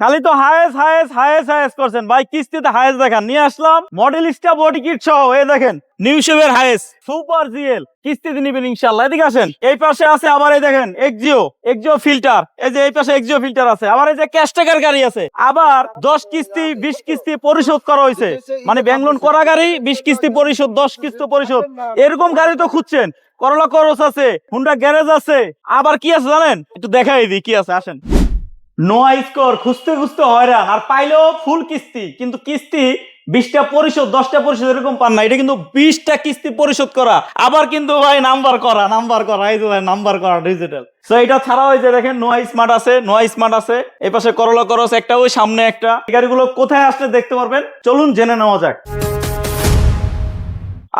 খালি তো Hiace Hiace Hiace Hiace করছেন। ভাই, কিস্তিতে হায়েস দেখান। নিয়ে আসলাম মডেল স্টা বডি কিট সহ, এই দেখেন নিউ শেপের হায়েস। সুপার জিএল কিস্তিতে নিবেন ইনশাল্লাহ এদিকে আসেন। এই পাশে আছে আবার এই দেখেন এক্সিও এক্সিও ফিল্টার এই যে এই পাশে এক্সিও ফিল্টার আছে। আবার এই যে ক্যাশ টাকার গাড়ি আছে। আবার দশ কিস্তি, বিশ কিস্তি পরিশোধ করা হয়েছে। মানে ব্যাংক লোন করা গাড়ি, বিশ কিস্তি পরিশোধ, দশ কিস্তি পরিশোধ। এরকম গাড়ি তো খুঁজছেন। করলা করস আছে হুন্ডা গ্যারেজ আছে। আবার কি আছে জানেন? একটু দেখাই দিই, কি আছে। আসেন। নো স্কোর, খুঁজতে খুঁজতে হয়রান, আর পাইলেও ফুল কিস্তি। কিন্তু কিস্তি বিশটা পরিশোধ, দশটা পরিশোধ এরকম পান না। এটা কিন্তু বিশটা কিস্তি পরিশোধ করা। আবার কিন্তু ভাই নাম্বার করা নাম্বার করা। এই ভাই, নাম্বার করা ডিজিটাল তো এটা এই যে দেখেন, নোয়া স্মার্ট আছে, নোয়া স্মার্ট আছে। এই পাশে করলা করস একটা, ওই সামনে একটা। গাড়িগুলো কোথায় আসলে দেখতে পারবেন? চলুন জেনে নেওয়া যাক।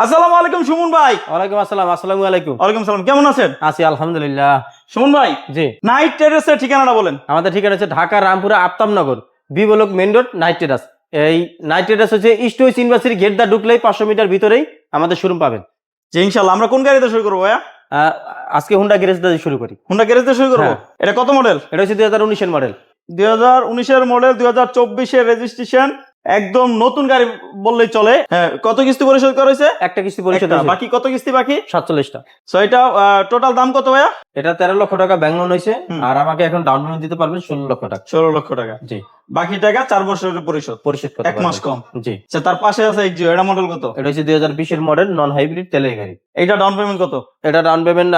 আসসালামু আলাইকুম সুমন ভাই। ওয়ালাইকুম আসসালাম আসসালামু আলাইকুম। ওয়ালাইকুম সালাম কেমন আছেন? আছি আলহামদুলিল্লাহ। সুমন ভাই জি। নাইট টেরেসের ঠিকানাটা বলেন। আমাদের ঠিকানা হচ্ছে Dhaka Rampura Aftabnagar B block main road Knight Terrace এই নাইট টেরাস হচ্ছে ইস্ট ওয়েস্ট ইউনিভার্সিটি গেট দা ঢুকলেই পাঁচশো মিটার ভিতরেই আমাদের শোরুম পাবেন। যে ইনশাল্লাহ আমরা কোন গাড়িতে শুরু করব ভাইয়া? আহ, আজকে হুন্ডা গ্যারেজ দিয়ে শুরু করি। হুন্ডা গ্যারেজে শুরু করব? হ্যাঁ। এটা কত মডেল এটা হচ্ছে দুই হাজার উনিশের মডেল দুই হাজার উনিশের মডেল দুই হাজার চব্বিশের রেজিস্ট্রেশন একদম নতুন গাড়ি বললেই চলে। হ্যাঁ কত কিস্তি পরিশোধ করা হয়েছে? একটা কিস্তি পরিশোধ বাকি কত কিস্তি বাকি? সাতচল্লিশটা। সো এটা টোটাল দাম কত ভাইয়া? এটা তেরো লক্ষ টাকা ব্যাংক লোন হয়েছে। আর আমাকে এখন ডাউন পেমেন্ট দিতে পারবেন ষোলো লক্ষ টাকা। ষোলো লক্ষ টাকা। জি। বাকি টাকা চার বছরের পরিশোধ। পরিশোধ এক মাস কম। জি। আচ্ছা তার পাশে আছে এক্সিও এটা মডেল কত? এটা হচ্ছে দুই হাজার বিশের মডেল নন হাইব্রিড তেলের গাড়ি। এটা ডাউন পেমেন্ট কত? এটা ডাউন পেমেন্ট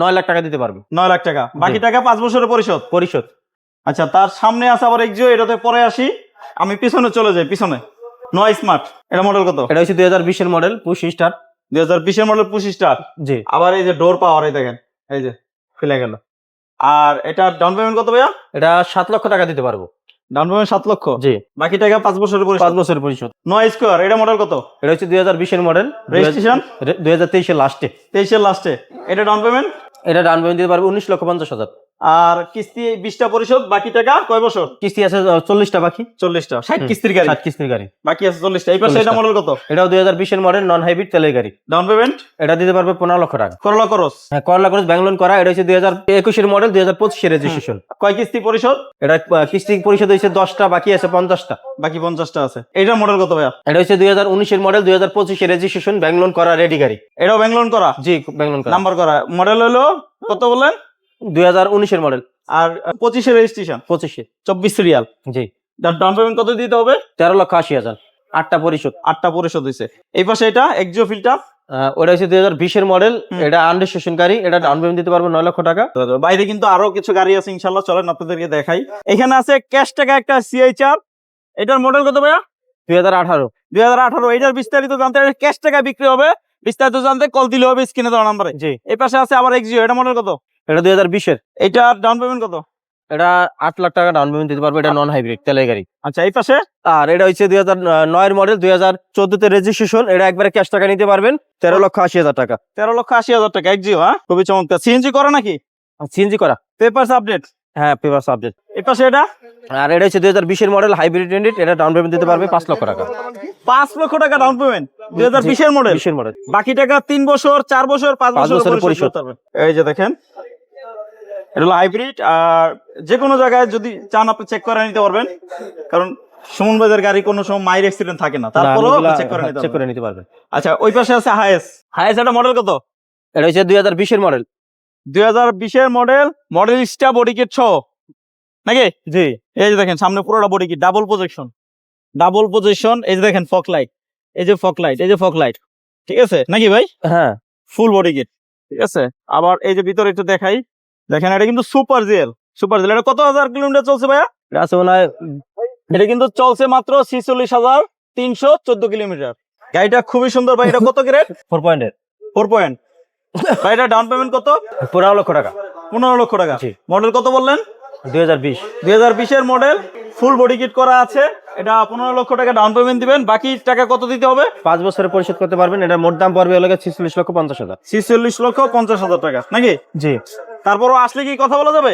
নয় লাখ টাকা দিতে পারবে। নয় লাখ টাকা। বাকি টাকা পাঁচ বছরের পরিশোধ? পরিশোধ। আচ্ছা তার সামনে আছে আবার এক্সিও এটাতে পরে আসি। আমি পিছনে চলে যাই পিছনে। নয় স্মার্ট এটা মডেল কত? এটা হচ্ছে দুই হাজার বিশের মডেল পুশ স্টার দুই হাজার বিশের মডেল পঁচিশ স্টার জি। আবার এই যে ডোর পাওয়ার এই দেখেন এই যে খুলে গেল। আর এটা ডাউন পেমেন্ট কত ভাইয়া? এটা সাত লক্ষ টাকা দিতে পারব। ডাউন পেমেন্ট সাত লক্ষ? জি। বাকি টাকা পাঁচ বছরের পাঁচ পরিশোধ বছরের পরিশোধ। নয় স্কোয়ার এটা মডেল কত? এটা হচ্ছে দুই হাজার বিশের মডেল রেজিস্ট্রেশন দুই হাজার তেইশের লাস্টে তেইশের লাস্টে এটা ডাউন পেমেন্ট এটা ডাউন পেমেন্ট দিতে পারবে উনিশ লক্ষ পঞ্চাশ হাজার। আর কিস্তি বিশটা পরিশোধ বাকি টাকা কয় বছর? কিস্তি আছে চল্লিশটা বাকি। চল্লিশটা। ষাট। কিস্তির গাড়ি? সাত কিস্তির গাড়ি। বাকি আছে চল্লিশটা। এই পাশে এটা মডেল কত? এটাও দুই হাজার বিশের মডেল নন হাইব্রিড তেলের গাড়ি। ডাউন পেমেন্ট এটা দিতে পারবে পনেরো লক্ষ টাকা। করলা করস হ্যাঁ করলা করে ব্যাংক লোন করা এটা হচ্ছে দুই হাজার একুশের মডেল দুই হাজার পঁচিশের রেজিস্ট্রেশন কয় কিস্তি পরিশোধ? এটা কিস্তি পরিশোধ হয়েছে দশটা বাকি আছে পঞ্চাশটা। বাকি পঞ্চাশটা আছে। এইটার মডেল কত ভাইয়া? এটা হচ্ছে দুই হাজার উনিশের মডেল দুই হাজার পঁচিশের রেজিস্ট্রেশন ব্যাংক লোন করা রেডি গাড়ি। এটাও ব্যাংক লোন করা? জি ব্যাংক লোন করা। নাম্বার করা। মডেল হলো কত বললেন? দুই হাজার উনিশের মডেল আর পঁচিশের রেজিস্ট্রেশন পঁচিশে। চব্বিশ সিরিয়াল জি। ডাউন পেমেন্ট কত দিতে হবে? তেরো লক্ষ আশি হাজার। আটটা পরিশোধ। আটটা পরিশোধ হয়েছে এই পাশে এটা এক্সিও ফিল্টার ওটা হচ্ছে দুই হাজার বিশের মডেল। এটা গাড়ি এটা ডাউন পেমেন্ট দিতে পারব নয় লক্ষ টাকা। বাইরে কিন্তু আরও কিছু গাড়ি আছে ইনশাল্লাহ চলেন আপনাদেরকে দেখাই। এখানে আছে ক্যাশ টাকা একটা সিএইচআর এটার মডেল কত ভাইয়া? দুই হাজার আঠারো। দুই হাজার আঠারো। এটার বিস্তারিত জানতে ক্যাশ টাকা বিক্রি হবে। বিস্তারিত জানতে কল দিলে হবে স্ক্রিনে দেওয়া নাম্বারে। জি। এই পাশে আছে আবার এক্সিও এটা মডেল কত? এটা দুই হাজার বিশের? এটা ডাউন পেমেন্ট কত? এটা আট লাখ টাকা ডাউন পেমেন্ট দিতে পারব এটা নন হাইব্রিড তেলের গাড়ি। আচ্ছা এই পাশে? আর এটা হচ্ছে দুই হাজার নয়ের মডেল দুই হাজার চোদ্দতে রেজিস্ট্রেশন এটা একবারে ক্যাশ টাকা নিতে পারবেন তেরো লক্ষ আশি হাজার টাকা। তেরো লক্ষ আশি হাজার টাকা এক্সিও হ্যাঁ? খুবই চমৎকার। সিএনজি করে নাকি? সিএনজি করা। পেপারস আপডেট হ্যাঁ পেপার সাবজেক্ট এই পাশে এটা? আর এটা হচ্ছে দুই হাজার বিশের মডেল হাইব্রিড ইন্ডিট এটা ডাউন পেমেন্ট দিতে পারবে পাঁচ লক্ষ টাকা। পাঁচ লক্ষ টাকা ডাউন পেমেন্ট দুই হাজার বিশের মডেল বিশের মডেল বাকি টাকা তিন বছর চার বছর পাঁচ বছর পরিশোধ। এই যে দেখেন এটা হলো হাইব্রিড আর যে কোনো জায়গায় যদি চান আপনি চেক করে নিতে পারবেন। কারণ সুমন বাজার গাড়ি কোনো সময় মাইর অ্যাক্সিডেন্ট থাকে না। তারপরেও চেক করে নিতে চেক পারবেন। করে নিতে পারবে আচ্ছা ওই পাশে আছে হায়েস হায়েস একটা মডেল কত? এটা হচ্ছে দুই হাজার বিশের মডেল দুই হাজার বিশের মডেল মডেল স্টা বডি কিট ছ নাকি? জি। এই যে দেখেন সামনে পুরোটা body kit double projection double projection এই যে দেখেন ফক লাইট এই যে ফক লাইট এই যে ফক লাইট ঠিক আছে? নাকি ভাই? হ্যাঁ। ফুল বডি কিট ঠিক আছে? আবার এই যে ভিতরে একটু দেখাই। দেখেন এটা কিন্তু সুপার জেল সুপার জেল। এটা কত হাজার কিলোমিটার চলছে ভাইয়া? এটা আছে মনে হয় এটা কিন্তু চলছে মাত্র ছিচল্লিশ হাজার তিনশো চোদ্দ কিলোমিটার। গাড়িটা খুবই সুন্দর ভাই এটা কত গ্রেড ফোর পয়েন্টের ফোর পয়েন্ট ভাই এটা ডাউন পেমেন্ট কত? পনেরো লক্ষ টাকা। পনেরো লক্ষ টাকা। মডেল কত বললেন? দুই হাজার বিশ। দুই হাজার বিশের মডেল ফুল বডি কিট করা আছে। এটা পনেরো লক্ষ টাকা ডাউন পেমেন্ট দিবেন বাকি টাকা কত দিতে হবে? পাঁচ বছরে পরিশোধ করতে পারবেন এটা মোট দাম পড়বে হলো ছিচল্লিশ লক্ষ পঞ্চাশ হাজার। ছিচল্লিশ লক্ষ পঞ্চাশ হাজার টাকা নাকি? জি। তারপরও আসলে কি কথা বলা যাবে?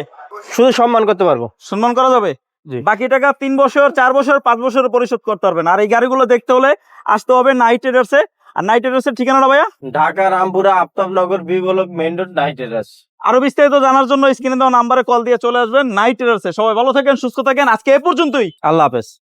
শুধু সম্মান করতে পারব। সম্মান করা যাবে? বাকি টাকা তিন বছর চার বছর পাঁচ বছর পরিশোধ করতে পারবেন। আর এই গাড়িগুলো দেখতে হলে আসতে হবে নাইট রাইডার্সে আর নাইট রাইডার্সের ঠিকানাটা ভাইয়া? Dhaka Rampura Aftabnagar B block main road Knight Riders আরও বিস্তারিত জানার জন্য স্ক্রিনে দেওয়া নাম্বারে কল দিয়ে চলে আসবেন নাইট রাইডার্সে সবাই ভালো থাকেন সুস্থ থাকেন। আজকে এ পর্যন্তই। আল্লাহ হাফেজ।